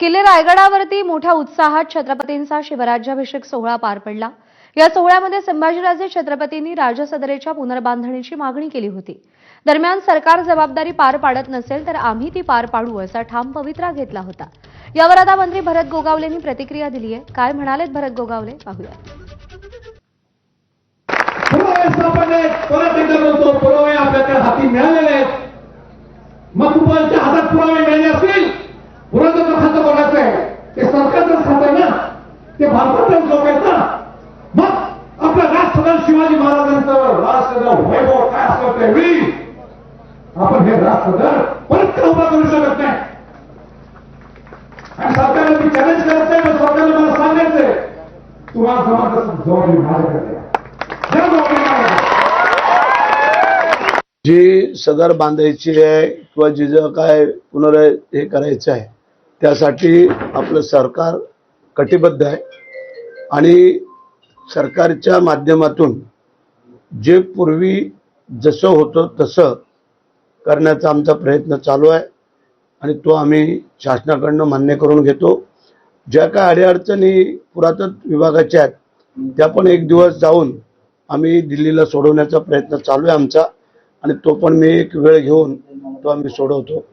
किल्ले रायगडावरती मोठ्या उत्साहात छत्रपतींचा शिवराज्याभिषेक सोहळा पार पडला. या सोहळ्यामध्ये संभाजीराजे छत्रपतींनी राजसदरेच्या पुनर्बांधणीची मागणी केली होती. दरम्यान सरकार जबाबदारी पार पाडत नसेल तर आम्ही ती पार पाडू असा ठाम पवित्रा घेतला होता. यावर आता मंत्री भरत गोगावलेंनी प्रतिक्रिया दिली आहे. काय म्हणालेत भरत गोगावले? पाहूया. पुरावे आपल्याकडे हाती मिळालेले आहेत. मग हातात पुरावे ते भारतातच लोक ना मग आपला राजसदन शिवाजी महाराजांचं राजसदन वैभव काय असलं त्यावेळी आपण हे राजसदन परत का उभा करू शकत नाही? आणि सरकारला मी चॅलेंज करत नाही पण सरकारला मला सांगायचंय तुम्हाला जमा तसं जबाबदारी माझ्याकडे जी सदर बांधायची आहे किंवा जी जर काय पुनर हे करायचं आहे त्यासाठी आपलं सरकार कटिबद्ध आहे. आणि सरकारच्या माध्यमातून जे पूर्वी जसं होतं तसं करण्याचा आमचा प्रयत्न चालू आहे आणि तो आम्ही शासनाकडनं मान्य करून घेतो. ज्या काय अडीअडचणी पुरातत्व विभागाच्या आहेत त्या पण एक दिवस जाऊन आम्ही दिल्लीला सोडवण्याचा प्रयत्न चालू आहे आमचा आणि तो पण मी एक वेळ घेऊन तो आम्ही सोडवतो.